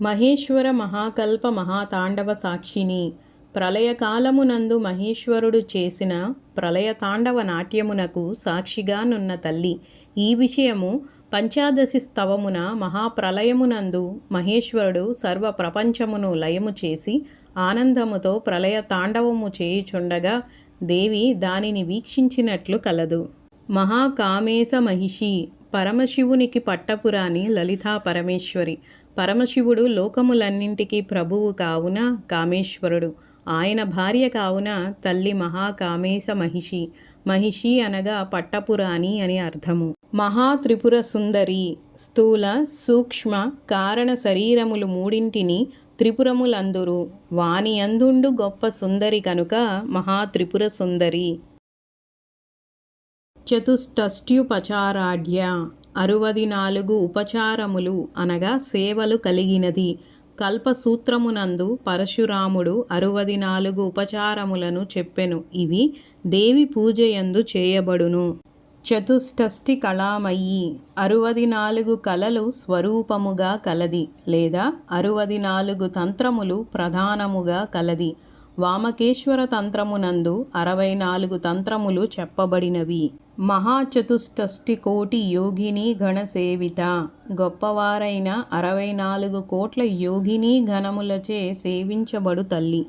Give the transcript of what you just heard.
మహేశ్వర మహాకల్ప మహాతాండవ సాక్షిని. ప్రళయకాలమునందు మహేశ్వరుడు చేసిన ప్రళయతాండవ నాట్యమునకు సాక్షిగానున్న తల్లి. ఈ విషయము పంచాదశి స్తవమున మహాప్రలయమునందు మహేశ్వరుడు సర్వ ప్రపంచమును లయము చేసి ఆనందముతో ప్రళయ తాండవము చేయుచుండగా దేవి దానిని వీక్షించినట్లు కలదు. మహాకామేశ మహిషి పరమశివునికి పట్టపురాణి లలితా పరమేశ్వరి పరమశివుడు లోకములన్నింటికీ ప్రభువు కావున కామేశ్వరుడు. ఆయన భార్య కావున తల్లి మహాకామేశ మహిషి. మహిషి అనగా పట్టపురాణి అని అర్థము. మహాత్రిపుర సుందరి స్థూల సూక్ష్మ కారణ శరీరములు మూడింటిని త్రిపురములందురు. వాని అందుండు గొప్ప సుందరి కనుక మహాత్రిపుర సుందరి. చతుష్టష్ట్యుపచారాఢ్య అరువది నాలుగు ఉపచారములు అనగా సేవలు కలిగినది. కల్పసూత్రమునందు పరశురాముడు అరువది నాలుగు ఉపచారములను చెప్పెను. ఇవి దేవి పూజయందు చేయబడును. చతుష్టష్టి కళామయ్యి అరువది నాలుగు కళలు స్వరూపముగా కలది లేదా అరువది నాలుగు తంత్రములు ప్రధానముగా కలది. వామకేశ్వర తంత్రమునందు అరవై నాలుగు తంత్రములు చెప్పబడినవి. మహాచతుష్టష్టి కోటి యోగిని గణసేవిత గొప్పవారైన అరవై నాలుగు కోట్ల యోగిని గణములచే సేవించబడు తల్లి.